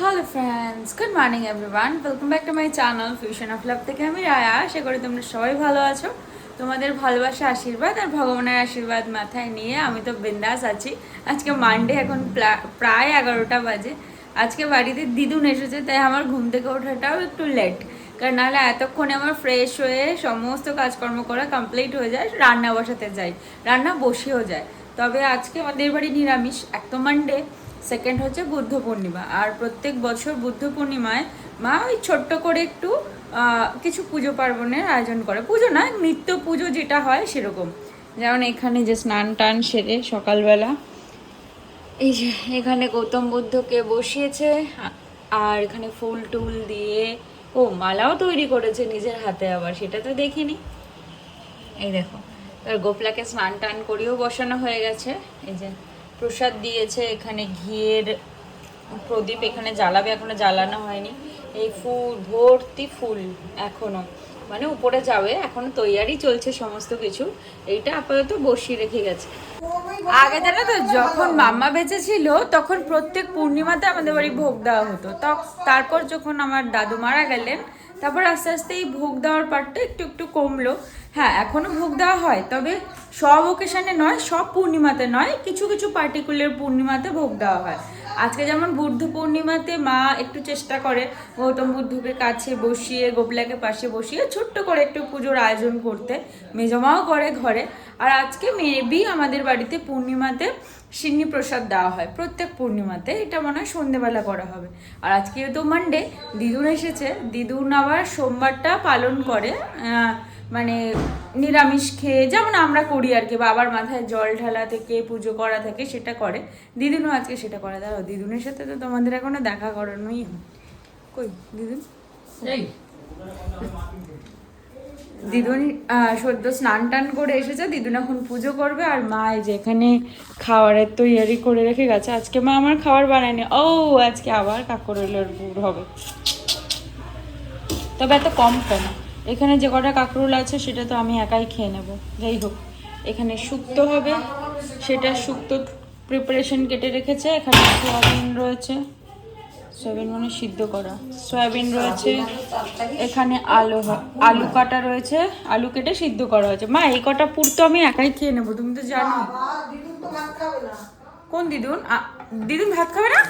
Hello friends good morning everyone welcome back to my channel fusion of love থেকে আমি রায়া। আশা করি তোমরা সবাই ভালো আছো। তোমাদের ভালোবাসা, আশীর্বাদ আর ভগবানের আশীর্বাদ মাথায় নিয়ে আমি তো বিন্দাস আছি। আজকে মানডে এখন প্রায় এগারোটা বাজে। আজকে বাড়িতে দিদুন এসেছে, তাই আমার ঘুম থেকে ওঠাটাও একটু লেট কারণ নাহলে এতক্ষণে আমার ফ্রেশ হয়ে সমস্ত কাজকর্ম করা কমপ্লিট হয়ে যায়, রান্না বসাতে যাই। রান্না বসেও যায়। তবে আজকে আমাদের বাড়ি নিরামিষ, এক তো মানডে সেকেন্ড হচ্ছে বুদ্ধ পূর্ণিমা। আর প্রত্যেক বছর বুদ্ধ পূর্ণিমায় মা ওই ছোট্ট করে একটু কিছু পুজো পার্বণের আয়োজন করে। পুজো না, নিত্য পুজো যেটা হয় সেরকম। যেমন এখানে যে স্নান টান সেরে সকালবেলা, এই যে এখানে গৌতম বুদ্ধকে বসিয়েছে আর এখানে ফুল টুল দিয়ে, ও, মালাও তৈরি করেছে নিজের হাতে আবার, সেটা তো দেখিনি। এই দেখো গোপলাকে স্নান টান করেও বসানো হয়ে গেছে। এই যে প্রসাদ দিয়েছে, এখানে ঘিয়ের প্রদীপ এখানে জ্বালাবে, এখনও জ্বালানো হয়নি। এই ফুল, ভর্তি ফুল এখনও। মানে উপরে যাবে, এখনও তৈয়ারি চলছে সমস্ত কিছু। এইটা আপাতত বসিয়ে রেখে গেছে। আগে জানো তো, যখন মাম্মা বেঁচে ছিল তখন প্রত্যেক পূর্ণিমাতে আমাদের বাড়ি ভোগ দেওয়া হতো। তারপর যখন আমার দাদু মারা গেলেন, তারপর আস্তে আস্তে এই ভোগ দেওয়ার পার্টটা একটু একটু কমলো। হ্যাঁ এখনও ভোগ দেওয়া হয়, তবে সব ওকেশনে নয়, সব পূর্ণিমাতে নয়, কিছু কিছু পার্টিকুলার পূর্ণিমাতে ভোগ দেওয়া হয়। আজকে যেমন বুদ্ধ পূর্ণিমাতে মা একটু চেষ্টা করে, গৌতম বুদ্ধকে কাছে বসিয়ে, গোপলাকে পাশে বসিয়ে ছোট্ট করে একটু পুজোর আয়োজন করতে মেজমাও করে ঘরে। আর আজকে মেবি আমাদের বাড়িতে পূর্ণিমাতে সিন্নি প্রসাদ দেওয়া হয়, প্রত্যেক পূর্ণিমাতে, এটা মনে হয় সন্ধেবেলা করা হবে। আর আজকে তো মানডে দিদুন এসেছে, দিদুন আবার সোমবারটা পালন করে মানে নিরামিষ খেয়ে যেমন আমরা করি আর কি বাবার মাথায় জল ঢালা থেকে পুজো করা থেকে সেটা করে। দিদুনও আজকে সেটা করে। দাঁড়াও দিদুনের সাথে তো তোমাদের এখনও দেখা করানোই। কই দিদুন? দিদুন সদ্য স্নান টান করে এসেছে দিদুন এখন পুজো করবে আর মা এই যে এখানে খাবারের তৈয়ারি করে রেখে গেছে। আজকে মা আমার খাবার বানায়নি। ও আজকে আবার কাকরোলের পুর হবে। তবে এত কম কেন? এখানে যে কটা কাঁকরোল আছে, সেটা তো আমি একাই খেয়ে নেব। যাই হোক, এখানে শুক্তো হবে। সেটা শুক্তো প্রিপারেশন কেটে রেখেছে। এখানে সয়াবিন রয়েছে। সয়াবিন মানে সিদ্ধ করা। সয়াবিন রয়েছে। এখানে আলু আলু কাটা রয়েছে। আলু কেটে সিদ্ধ করা হয়েছে। মা, এই কটা পুর তো আমি একাই খেয়ে নেব, তুমি তো জানো। কোন দিদুন? দিদুন ভাত খাবে না?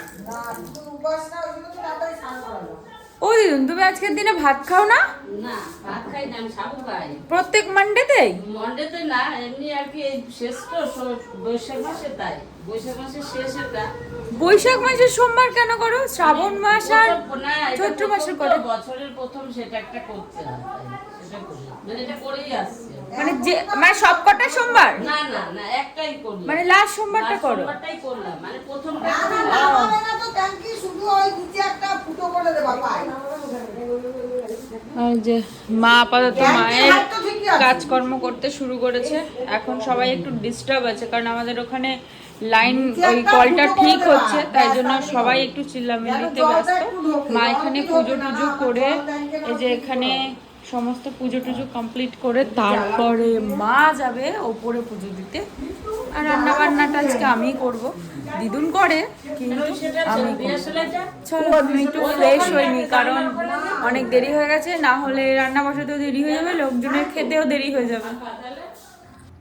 ওই ও দিদুন তুমি আজকের দিনে ভাত খাও না? না ভাত খাই না সাবু খাই। প্রত্যেক মানডেতেই মন্ডেতে না এমনি আর কি শেষ তো বৈশাখ মাসে তাই। বৈশাখ মাসের শেষ এটা। বৈশাখ মাসের সোমবার কেন করো? শ্রাবণ মাস আর চৈত্র মাসের কথা বছরের প্রথম সেটা একটা করতে হয় সেটা করি। মানে এটা করেই আসছে। মানে যে মানে সব কটা সোমবার? না না না একটাই করি মানে লাস্ট সোমবারটা করো। সোমবারটাই করলাম মানে প্রথমটা না না না না তো ট্যাঙ্কি শুধু ওই নিচে একটা ফুটো করে দেবা পায় আর যে মা আপাতত মায়ের। কাজকর্ম করতে শুরু করেছে। এখন সবাই একটু ডিস্টার্ব আছে কারণ আমাদের ওখানে লাইন ওই কলটা ঠিক হচ্ছে তাই জন্য সবাই একটু চিল্লামিল্লিতে ব্যস্ত। মা এখানে পুজো টুজো করে এই যে এখানে সমস্ত পুজো টুজো কমপ্লিট করে তারপরে মা যাবে ওপরে পুজো দিতে। আর রান্না বান্নাটা আজকে আমি করব। দিদুন করে, কিন্তু আমি চলো, আমি একটু ফ্রেশ হইনি, কারণ অনেক দেরি হয়ে গেছে। না হলে রান্না বসাতেও দেরি হয়ে যাবে, লোকজনের খেতেও দেরি হয়ে যাবে।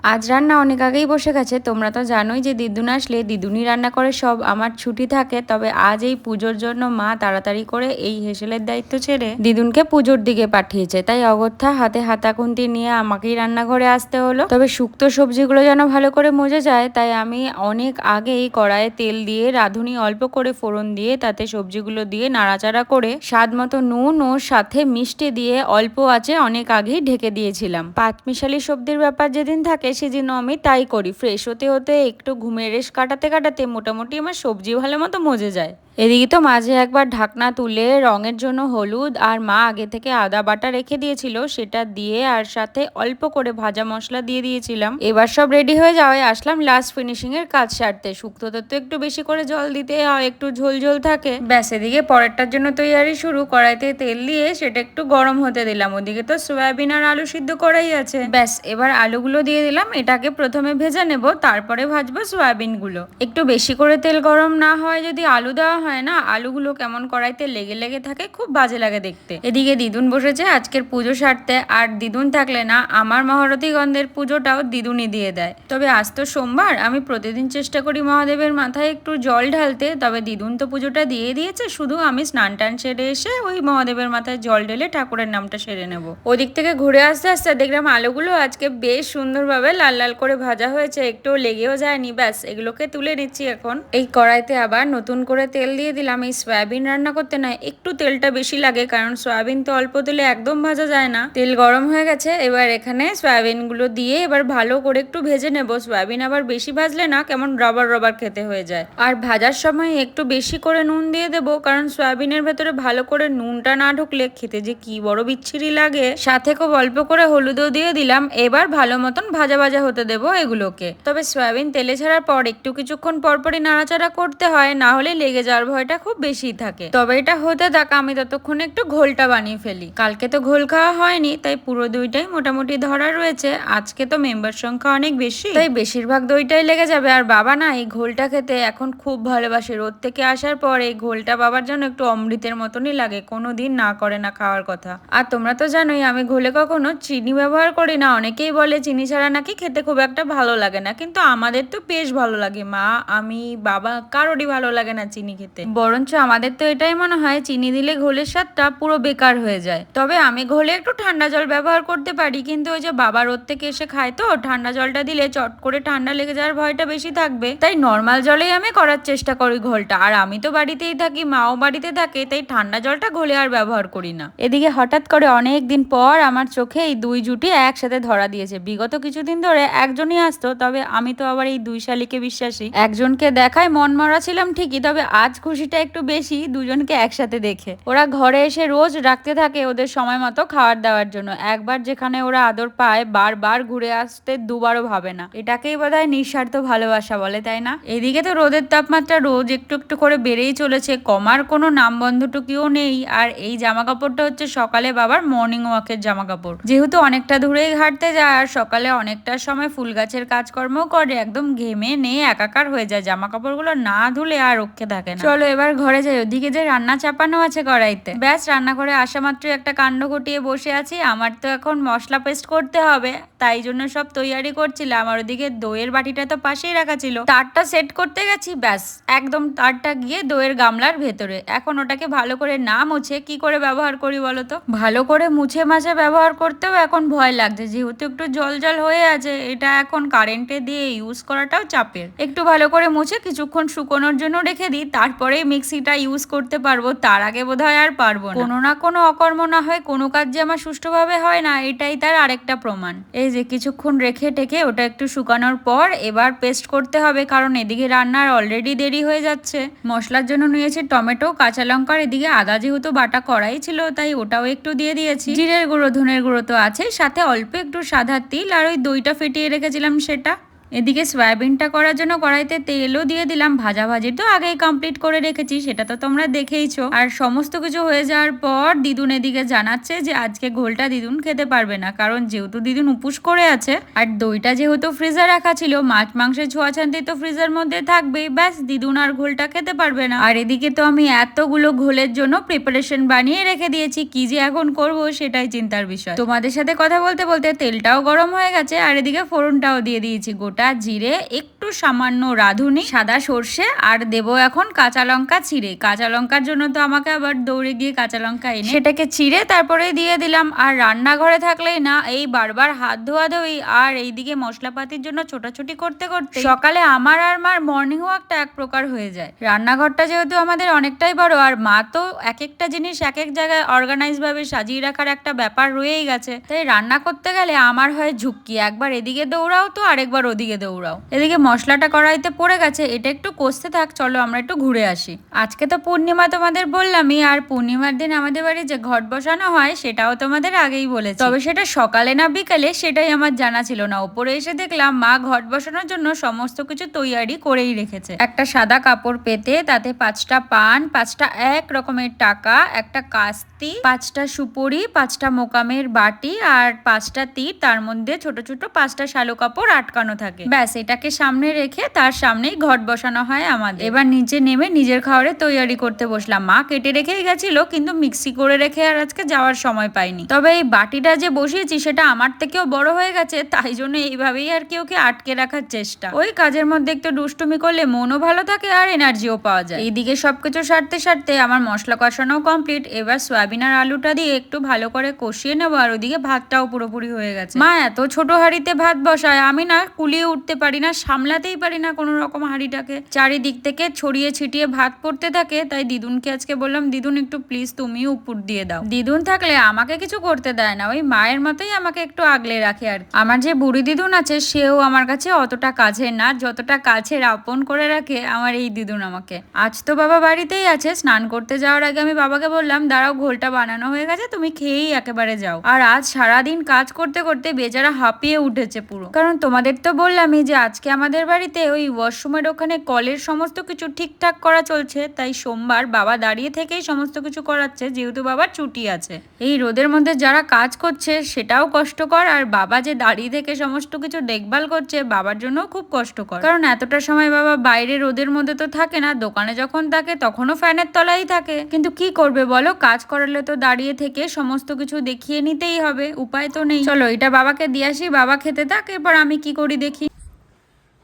আজ রান্না অনেক আগেই বসে গেছে। তোমরা তো জানোই যে দিদুন আসলে দিদুনি রান্না করে, সব আমার ছুটি থাকে। তবে আজ এই পুজোর জন্য মা তাড়াতাড়ি করে এই হেসেলের দায়িত্ব ছেড়ে দিদুনকে পুজোর দিকে পাঠিয়েছে। তাই অগত্যা হাতে হাতাকুন্তি নিয়ে আমাকেই রান্নাঘরে আসতে হলো। তবে শুক্তো সবজিগুলো যেন ভালো করে মজে যায়, তাই আমি অনেক আগেই কড়াইয়ে তেল দিয়ে, রাঁধুনি অল্প করে ফোড়ন দিয়ে, তাতে সবজিগুলো দিয়ে নাড়াচাড়া করে স্বাদ মতো নুন ও সাথে মিষ্টি দিয়ে অল্প আছে অনেক আগেই ঢেকে দিয়েছিলাম। পাঁচমিশালি সবজির ব্যাপার যেদিন থাকে সেদিন আমি তাই করি। ফ্রেশ হতে হতে একটু ঘুমের রেশ কাটাতে কাটাতে মোটামুটি আমার সবজি ভালো মতো মজে যায়। এদিকে তো মাঝে একবার ঢাকনা তুলে রঙের জন্য হলুদ আর মা আগে থেকে আদা বাটা রেখে দিয়েছিল, সেটা দিয়ে আর সাথে অল্প করে ভাজা মশলা দিয়ে দিয়েছিলাম। এবার সব রেডি হয়ে যাওয়ায় আসলাম লাস্ট ফিনিশিং এর কাজ সারতে। শুক্তোতে তো একটু বেশি করে জল দিতে হয়, একটু ঝোল ঝোল থাকে। ব্যাস, এদিকে পরেরটার জন্য তৈয়ারি শুরু। কড়াইতে তেল দিয়ে সেটা একটু গরম হতে দিলাম। ওদিকে তো সয়াবিন আর আলু সিদ্ধ করাই আছে। ব্যাস, এবার আলুগুলো দিয়ে দিলাম। এটাকে প্রথমে ভেজে নেব, তারপরে ভাজবো সয়াবিনগুলো। একটু বেশি করে তেল গরম না হয় যদি আলু দেওয়া হয় না, আলুগুলো কেমন কড়াইতে লেগে লেগে থাকে, খুব বাজে লাগে দেখতে। এদিকে দিদুন বসেছে, আজকের পুজো সারতে। আর দিদুন থাকলে না, আমার মহারথী গন্ধের পুজোটাও দিদুনই দিয়ে দেয়। তবে আজ তো সোমবার, আমি প্রতিদিন চেষ্টা করি মহাদেবের মাথায় একটু জল ঢালতে। তবে দিদুন তো পুজোটা দিয়ে দিয়েছে, শুধু আমি স্নান টান সেরে এসে ওই মহাদেবের মাথায় জল ঢেলে ঠাকুরের নামটা সেরে নেব। ওদিক থেকে ঘুরে আসতে আসতে দেখলাম আলুগুলো আজকে বেশ সুন্দরভাবে লাল লাল করে ভাজা হয়েছে একটু লেগেও যায়নি, ব্যাস, এগুলোকে তুলে নিচ্ছি এখন। এই কড়াইতে আবার নতুন করে তেল দিয়ে দিলাম, এই সয়াবিন রান্না করতে না একটু তেলটা বেশি লাগে, কারণ সয়াবিন তো অল্প তেলে একদম ভাজা যায় না। তেল গরম হয়ে গেছে, এবার এখানে সয়াবিনগুলো দিয়ে এবার ভালো করে একটু ভেজে নেব। সয়াবিন আবার বেশি ভাজলে না কেমন রবার রবার খেতে হয়ে যায়। আর ভাজার সময় একটু বেশি করে নুন দিয়ে দেবো, কারণ সয়াবিনের ভেতরে ভালো করে নুনটা না ঢুকলে খেতে যে কি বড় বিচ্ছিরি লাগে। সাথে খুব অল্প করে হলুদও দিয়ে দিলাম, এবার ভালো মতন ভাজা ভাজা হতে দেবো এগুলোকে। তবে সয়াবিন তেলে ছাড়ার পর একটু কিছুক্ষণ পরপরই নাড়াচাড়া করতে হয়, না হলে লেগে যাওয়ার ভয়টা খুব বেশি থাকে। তবে এটা হতে থাকা, আমি ততক্ষণ একটু ঘোলটা বানিয়ে ফেলি। কালকে তো ঘোল খাওয়া হয়নি, তাই পুরো দইটাই মোটামুটি ধরা রয়েছে। আজকে তো মেম্বার সংখ্যা অনেক বেশি। তাই বেশিরভাগ দইটাই লেগে যাবে। আর বাবা না, এই ঘোলটা খেতে এখন খুব ভালোবাসে। রোদ থেকে আসার পর এই ঘোলটা বাবার জন্য একটু অমৃতের মতনই লাগে। কোনো দিন না করে না খাওয়ার কথা। আর তোমরা তো জানোই, আমি ঘোলে কখনো চিনি ব্যবহার করি না। অনেকেই বলে চিনি ছাড়া নাকি খেতে খুব একটা ভালো লাগে না। কিন্তু আমাদের তো বেশ ভালো লাগে। মা, আমি, বাবা, কারোরই ভালো লাগে না চিনি খেতে। বরঞ্চ আমাদের তো এটাই মনে হয়, চিনি দিলে ঘোলের স্বাদটা পুরো বেকার হয়ে যায়। তবে আমি ঘোলে একটু ঠান্ডা জল ব্যবহার করতে পারি, কিন্তু ওই যে বাবা রোদ থেকে এসে খায় তো, ঠান্ডা জলটা দিলে চট করে ঠান্ডা লেগে যাওয়ার ভয়টা বেশি থাকবে। তাই নর্মাল জলেই আমি করার চেষ্টা করি ঘোলটা। আর আমি তো বাড়িতেই থাকি, মাও বাড়িতে থাকে, তাই ঠান্ডা জলটা ঘোলে আর ব্যবহার করি না। এদিকে হঠাৎ করে অনেক দিন পর আমার চোখে এই দুই জুটি একসাথে ধরা দিয়েছে। বিগত কিছুদিন ধরে একজনই আসতো, তবে আমি তো আবার এই দুই শালিকে বিশ্বাসী। একজনকে দেখায় মন মরা ছিলাম ঠিকই, তবে আজ খুশিটা একটু বেশি, দুজনকে একসাথে দেখে। ওরা ঘরে এসে রোজ রাখতে থাকে ওদের সময় মতো খাবার দেওয়ার জন্য। একবার যেখানে ওরা আদর পায়, বারবার ঘুরে আসতে দুবারও ভাবে না। এটাকেই বোধ হয় নিঃস্বার্থ ভালোবাসা বলে, তাই না? এদিকে তো রোদের তাপমাত্রা রোজ একটু একটু করে বেড়েই চলেছে, কমার কোনো নাম নামবন্ধটুকুও নেই। আর এই জামা কাপড়টা হচ্ছে সকালে বাবার মর্নিং ওয়াকের জামা কাপড় যেহেতু অনেকটা দূরেই হাঁটতে যায়, আর সকালে অনেকটা সময় ফুল গাছের কাজকর্ম করে, একদম ঘেমে নিয়ে একাকার হয়ে যায়। জামা কাপড়গুলো না ধুলে আর রক্ষে থাকে না। চলো এবার ঘরে যাই। ওদিকে যে রান্না চাপানো আছে কড়াইতে। ব্যাস রান্না করে আসা মাত্র একটা কাণ্ড ঘটিয়ে বসে আছি। আমার তো এখন মশলা পেস্ট করতে হবে, তাই জন্য সব তৈয়ারি করছিলাম। আর ওদিকে দইয়ের বাটিটা তো পাশেই রাখা ছিল। তারটা সেট করতে গেছি, ব্যাস। একদম তারটা গিয়ে দইয়ের গামলার ভেতরে। এখন ওটাকে ভালো করে না মুছে কি করে ব্যবহার করি বলো তো? ভালো করে মুছে মাছে ব্যবহার করতেও এখন ভয় লাগছে। যেহেতু একটু জল জল হয়ে আছে, এটা এখন কারেন্টে দিয়ে ইউজ করাটাও চাপের। একটু ভালো করে মুছে কিছুক্ষণ শুকোনোর জন্য রেখে দিই, তারপরে মিক্সিটা ইউজ করতে পারব, তার আগে বোধহয় আর পারব না। কোনো না কোনো অকর্ম না হয়, কোনো কাজ যে আমার সুষ্ঠুভাবে হয় না, এটাই তার আরেকটা প্রমাণ। এই যে কিছুক্ষণ রেখে টেকে ওটা একটু শুকানোর পর এবার পেস্ট করতে হবে, কারণ এদিকে রান্নার অলরেডি দেরি হয়ে যাচ্ছে। মশলার জন্য নিয়েছি টমেটো, কাঁচা লঙ্কার, এদিকে আদা যেহেতু বাটা করাই ছিল, তাই ওটাও একটু দিয়ে দিয়েছি। জিরের গুঁড়ো, ধনের গুঁড়ো তো আছে সাথে অল্প একটু সাদা তিল আর ওই দইটা ফেটিয়ে রেখেছিলাম সেটা। এদিকে সয়াবিনটা করার জন্য কড়াইতে তেলও দিয়ে দিলাম, ভাজাভাজি তো আগেই কমপ্লিট করে রেখেছি, সেটা তো তোমরা দেখেইছো। আর সমস্ত কিছু হয়ে যাওয়ার পর দিদুন এদিকে জানাচ্ছে যে আজকে ঘোলটা দিদুন খেতে পারবে না, কারণ যেহেতু দিদুন উপোস করে আছে, আর দইটা যেহেতু ফ্রিজে রাখা ছিল, মাছ মাংসের ছোঁয়াছান্তি তো ফ্রিজের মধ্যে থাকবেই, ব্যাস দিদুন আর ঘোলটা খেতে পারবে না। আর এদিকে তো আমি এতগুলো ঘোলের জন্য প্রিপারেশন বানিয়ে রেখে দিয়েছি, কি যে এখন করব সেটাই চিন্তার বিষয়। তোমাদের সাথে কথা বলতে বলতে তেলটাও গরম হয়ে গেছে, আর এদিকে ফোড়নটাও দিয়ে দিয়েছি, গোটা জিরে, একটু সামান্য রাঁধুনি, সাদা সর্ষে আর দেব এখন কাঁচা লঙ্কা ছিঁড়ে। কাঁচা লঙ্কার জন্য তো আমাকে আবার দৌড়ে গিয়ে কাঁচা লঙ্কা এনে সেটাকে চিড়ে তারপরে দিয়ে দিলাম। আর রান্নাঘরে থাকলেই না, এই বারবার হাত ধোয়া ধোয়ি। আর এইদিকে মশলাপাতির জন্য ছোটাছুটি করতে করতে সকালে আমার আর মার মর্নিং ওয়াকটা এক প্রকার হয়ে যায়। রান্নাঘরটা যেহেতু আমাদের অনেকটাই বড়, আর মা তো এক একটা জিনিস এক এক জায়গায় অর্গানাইজ ভাবে সাজিয়ে রাখার একটা ব্যাপার রয়েই গেছে। তাই রান্না করতে গেলে আমার হয় ঝুঁকি। একবার এদিকে দৌড়াও তো আরেকবার ওদিকে দৌড়াও। এদিকে মশলাটা কড়াইতে পড়ে গেছে, এটা একটু কষতে থাক, চলো আমরা একটু ঘুরে আসি। আজকে তো পূর্ণিমা তোমাদের বললামই, আর পূর্ণিমার দিন আমাদের বাড়ি যে ঘট বসানো হয়, সেটাও তোমাদের আগেই বলেছি। তবে সেটা সকালে না বিকালে, সেটাই আমার জানা ছিল না। ওপরে এসে দেখলাম, মা ঘট বসানোর জন্য সমস্ত কিছু তৈয়ারি করেই রেখেছে। একটা সাদা কাপড় পেতে, তাতে পাঁচটা পান, পাঁচটা এক রকমের টাকা, একটা কাস্তি, পাঁচটা সুপুরি, পাঁচটা মোকামের বাটি, আর পাঁচটা তীর, তার মধ্যে ছোট ছোট পাঁচটা শালু কাপড় আটকানো থাকে। থাকে। ব্যাস, এটাকে সামনে রেখে তার সামনেই ঘট বসানো হয় আমাদের। এবার নিচে নেমে নিজের খাওয়ারে তৈয়ারি করতে বসলাম। মা কেটে রেখেই গেছিল, কিন্তু মিক্সি করে রেখে আর আজকে যাওয়ার সময় পাইনি। তবে এই বাটিটা যে বসিয়েছি, সেটা আমার থেকেও বড় হয়ে গেছে, তাই জন্য এইভাবেই আর কি ওকে আটকে রাখার চেষ্টা। ওই কাজের মধ্যে একটু দুষ্টুমি করলে মনও ভালো থাকে আর এনার্জিও পাওয়া যায়। এইদিকে সবকিছু সারতে সারতে আমার মশলা কষানো কমপ্লিট। এবার সয়াবিন আর আলুটা দিয়ে একটু ভালো করে কষিয়ে নেব, আর ওদিকে ভাতটাও পুরোপুরি হয়ে গেছে। মা এত ছোট হাঁড়িতে ভাত বসায়, আমি না কুলিয়ে উঠতে পারি না, সামলাতেই পারি না কোনো রকম হাঁড়িটাকে। চারিদিক থেকে ছড়িয়ে ছিটিয়ে ভাত পড়তে থাকে, তাই দিদুনকে আজকে বললাম, দিদুন, একটু প্লিজ তুমি উপর দিয়ে দাও। দিদুন থাকলে আমাকে কিছু করতে দেয় না, ওই মায়ের মতোই আমাকে একটু আগলে রাখে আর আমার যে বুড়ি দিদুন আছে, সেও আমার কাছে অতটা কাছের না, যতটা কাছের আপন করে রাখে আমার এই দিদুন আমাকে। আজ তো বাবা বাড়িতেই আছে, স্নান করতে যাওয়ার আগে আমি বাবাকে বললাম, দাঁড়াও, ঘোলটা বানানো হয়ে গেছে, তুমি খেয়েই একেবারে যাও। আর আজ সারাদিন কাজ করতে করতে বেচারা হাঁপিয়ে উঠেছে পুরো। কারণ তোমাদের তো বললামই যে আজকে আমাদের বাড়িতে ওই ওয়াশরুমের ওখানে কলের সমস্ত কিছু ঠিকঠাক করা চলছে, তাই সোমবার বাবা দাঁড়িয়ে থেকেই সমস্ত কিছু করাচ্ছে, যেহেতু বাবার ছুটি আছে। এই রোদের মধ্যে যারা কাজ করছে, সেটাও কষ্টকর, আর বাবা যে দাঁড়িয়ে থেকে সমস্ত কিছু দেখভাল করছে, বাবার জন্য খুব কষ্টকর। কারণ এতটা সময় বাবা বাইরে রোদের মধ্যে তো থাকে না, দোকানে যখন থাকে তখনও ফ্যানের তলায় থাকে। কিন্তু কি করবে বলো, কাজ করালে তো দাঁড়িয়ে থেকে সমস্ত কিছু দেখিয়ে নিতেই হবে, উপায় তো নেই। চলো এটা বাবাকে দিয়ে আসি, বাবা খেতে থাক, এরপর আমি কি করি দেখি।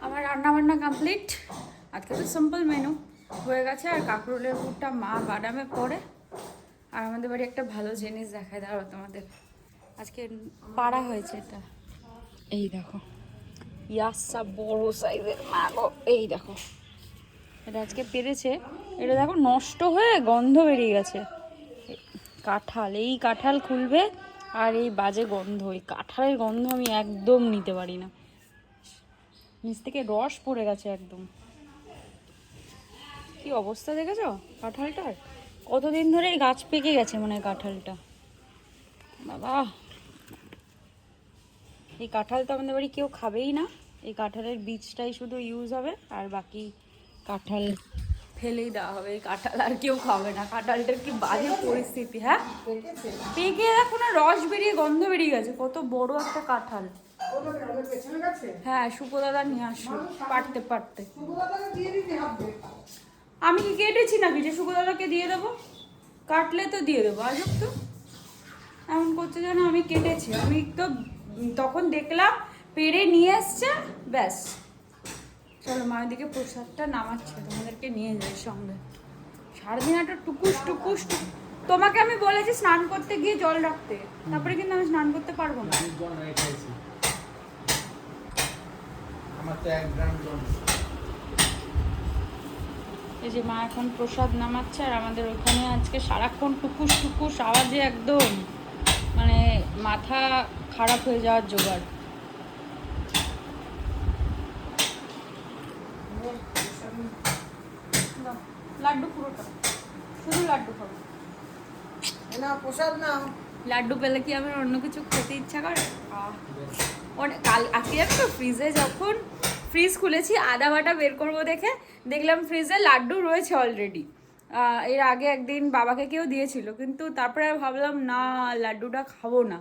আমার রান্না বান্না কমপ্লিট আজকে তো সিম্পল মেনু হয়ে গেছে, আর কাঁকরোলের পুরটা মা বাদামে পড়ে। আর আমাদের বাড়ি একটা ভালো জিনিস দেখায় দাঁড়ো তোমাদের। আজকে পাড়া হয়েছে এটা। এই দেখো। ইয়াসা বড় সাইজের মা গো। এই দেখো। এটা আজকে পেরেছে। এটা দেখো, নষ্ট হয়ে গন্ধ বেরিয়ে গেছে। কাঁঠাল, এই কাঁঠাল খুলবে, আর এই বাজে গন্ধ। এই কাঁঠালের গন্ধ আমি একদম নিতে পারি না। নিচ থেকে রস পড়ে গেছে একদম। কি অবস্থা দেখেছ? কাঁঠালটার? কতদিন ধরে গাছ পেকে গেছে মানে কাঁঠালটা। বাবা। এই কাঁঠাল তো আমাদের বাড়ি কেউ খাবেই না। এই কাঁঠালের বীজটাই শুধু ইউজ হবে, আর বাকি কাঁঠাল ফেলেই দেওয়া হবে। এই কাঁঠাল আর কেউ খাবে না। কাঁঠালটার কি বাজে পরিস্থিতি হ্যাঁ? পেকে দেখো না, রস বেরিয়ে, গন্ধ বেরিয়ে গেছে। কত বড় একটা কাঁঠাল। হ্যাঁ সুপদাদা নিয়ে আসো পারতে পারতে দিয়ে দিতে হবে। আমি কি কেটেছি নাকি যে সুপদাদাকে দিয়ে দেবো? কাটলে তো দিয়ে দেবো আজব তো। এমন করছে যেন আমি কেটেছি। আমি তো তখন দেখলাম পেরে নিয়ে এসছে ব্যাস। চলো মায়ের দিকে প্রসাদটা নামাচ্ছে তোমাদেরকে নিয়ে যাই সঙ্গে। সারাদিন একটা টুকুস টুকুস টুক- তোমাকে আমি বলেছি স্নান করতে গিয়ে জল রাখতে। তারপরে কিন্তু আমি স্নান করতে পারব না আমি জল রেখেছি আমার তো এক গ্রাম জল এই যে মা এখন প্রসাদ নামাচ্ছে আর আমাদের ওখানে আজকে সারাক্ষণ টুকুস টুকুস আওয়াজে একদম মানে মাথা খারাপ হয়ে যাওয়ার জোগাড়। লাড্ডু পুরোটা। শুধু লাড্ডু খাব। না প্রসাদ নাও। লাড্ডু পেলে কি আমার অন্য কিছু খেতে ইচ্ছা করে? আহ, অনেক, কাল, আজকে জানো তো ফ্রিজে যখন ফ্রিজ খুলেছি, আদা বাটা বের করব দেখে দেখলাম ফ্রিজে লাড্ডু রয়েছে অলরেডি এর আগে একদিন বাবাকে কেউ দিয়েছিল, কিন্তু তারপরে ভাবলাম, না, লাড্ডুটা খাব না।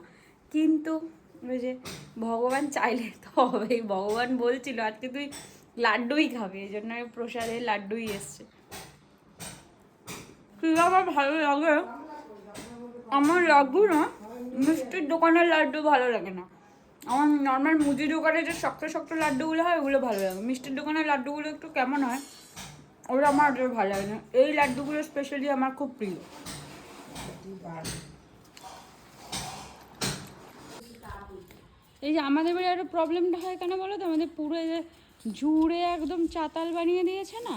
কিন্তু ওই যে ভগবান চাইলে তো হবেই, ভগবান বলছিল, আজকে তুই লাড্ডুই খাবি। এই জন্য প্রসাদে লাড্ডুই এসছে। কি আমার ভালো লাগে। আমার লাড্ডু না, মিষ্টির দোকানের লাড্ডু ভালো লাগে না। আমার নর্মাল মুদি দোকানে যে শক্ত শক্ত লাড্ডুগুলো হয়, ওগুলো ভালো লাগে। মিষ্টির দোকানের লাড্ডুগুলো একটু কেমন হয়, ওগুলো আমার ভালো লাগে না। এই লাড্ডুগুলো স্পেশালি আমার খুব প্রিয়। এই যে আমাদের বাড়ি আরও প্রবলেমটা হয় কেন বলো তো? আমাদের পুরো যে জুড়ে একদম চাতাল বানিয়ে দিয়েছে না?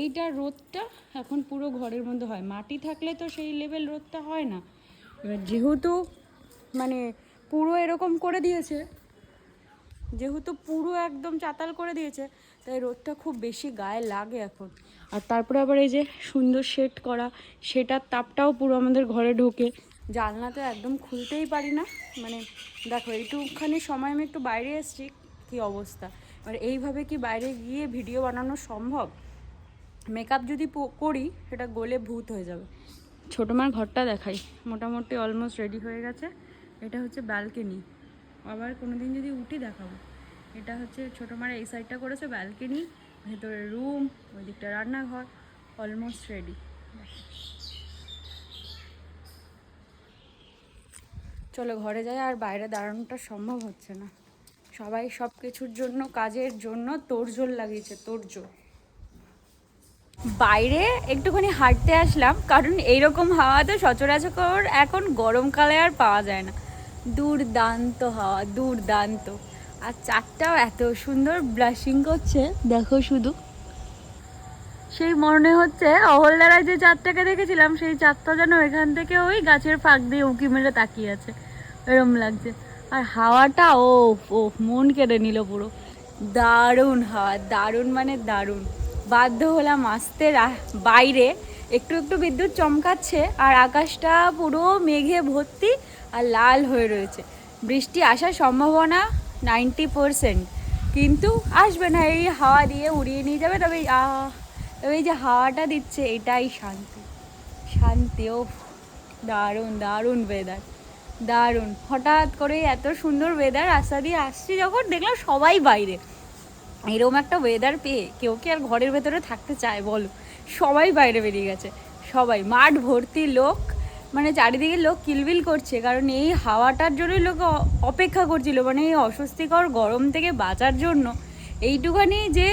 এইটা রোদটা এখন পুরো ঘরের মধ্যে হয়। মাটি থাকলে তো সেই লেভেল রোদটা হয় না। এবার যেহেতু মানে পুরো এরকম করে দিয়েছে। যেহেতু পুরো একদম চাতাল করে দিয়েছে, তাই রোদটা খুব বেশি গায়ে লাগে এখন। আর তারপরে আবার এই যে সুন্দর শেড করা, সেটার তাপটাও পুরো আমাদের ঘরে ঢোকে। জানলা তো একদম খুলতেই পারি না। মানে দেখো এইটুখানি সময় আমি একটু বাইরে এসেছি, কি অবস্থা? এবার এইভাবে কি বাইরে গিয়ে ভিডিও বানানো সম্ভব? মেকআপ যদি করি, সেটা গোলে ভূত হয়ে যাবে। ছোটো মার ঘরটা দেখাই। মোটামুটি অলমোস্ট রেডি হয়ে গেছে। এটা হচ্ছে ব্যালকনি আবার কোনো দিন যদি উঠি দেখাবো। এটা হচ্ছে ছোটো মারা এই সাইডটা করেছে ব্যালকনি ভেতরে রুম ওই দিকটা রান্নাঘর অলমোস্ট রেডি চলো ঘরে যাই, আর বাইরে দাঁড়ানোটা সম্ভব হচ্ছে না। সবাই সব কিছুর জন্য, কাজের জন্য তোড়জোড় লাগিয়েছে তোড়জোড় বাইরে একটুখানি হাঁটতে আসলাম, কারণ এইরকম হাওয়া তো সচরাচর এখন গরমকালে আর পাওয়া যায় না। দুর্দান্ত হাওয়া, দুর্দান্ত। আর চারটাও এত সুন্দর ব্লাশিং করছে। দেখো শুধু। সেই মনে হচ্ছে অহলদারায় যে চাঁদটাকে দেখেছিলাম, সেই চাঁদটা যেন এখান থেকে ওই গাছের ফাঁক দিয়ে উঁকি মেরে তাকিয়ে আছে। এরম লাগছে। আর হাওয়াটা ও ও মন কেড়ে নিল পুরো। দারুণ হাওয়া, দারুণ মানে দারুণ। বাধ্য হলাম আসতে বাইরে একটু একটু বিদ্যুৎ চমকাচ্ছে আর আকাশটা পুরো মেঘে ভর্তি আর লাল হয়ে রয়েছে। বৃষ্টি আসার সম্ভাবনা নাইনটি পারসেন্ট। কিন্তু আসবে না, এই হাওয়া দিয়ে উড়িয়ে নিয়ে যাবে, তবে তবে এই যে হাওয়াটা দিচ্ছে, এটাই শান্তি। শান্তি ও দারুণ দারুণ ওয়েদার দারুণ। হঠাৎ করে এত সুন্দর ওয়েদার রাস্তা দিয়ে আসছি যখন, দেখলাম সবাই বাইরে। এরকম একটা ওয়েদার পেয়ে কেউ কি আর ঘরের ভেতরে থাকতে চায়, বলো? সবাই বাইরে বেরিয়ে গেছে। সবাই, মাঠ ভর্তি লোক মানে চারিদিকে লোক কিলবিল করছে, কারণ এই হাওয়াটার জন্যই লোক অপেক্ষা করছিল মানে এই অস্বস্তিকর গরম থেকে বাঁচার জন্য। এইটুখানি যে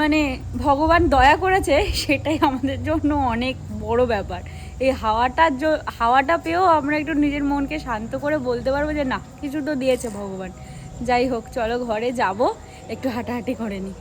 মানে ভগবান দয়া করেছে, সেটাই আমাদের জন্য অনেক বড় ব্যাপার। এই হাওয়াটার হাওয়াটা পেয়েও আমরা একটু নিজের মনকে শান্ত করে বলতে পারব যে, না, কিছু তো দিয়েছে ভগবান। যাই হোক, চলো ঘরে যাব, একটু হাঁটাহাঁটি করে নিই।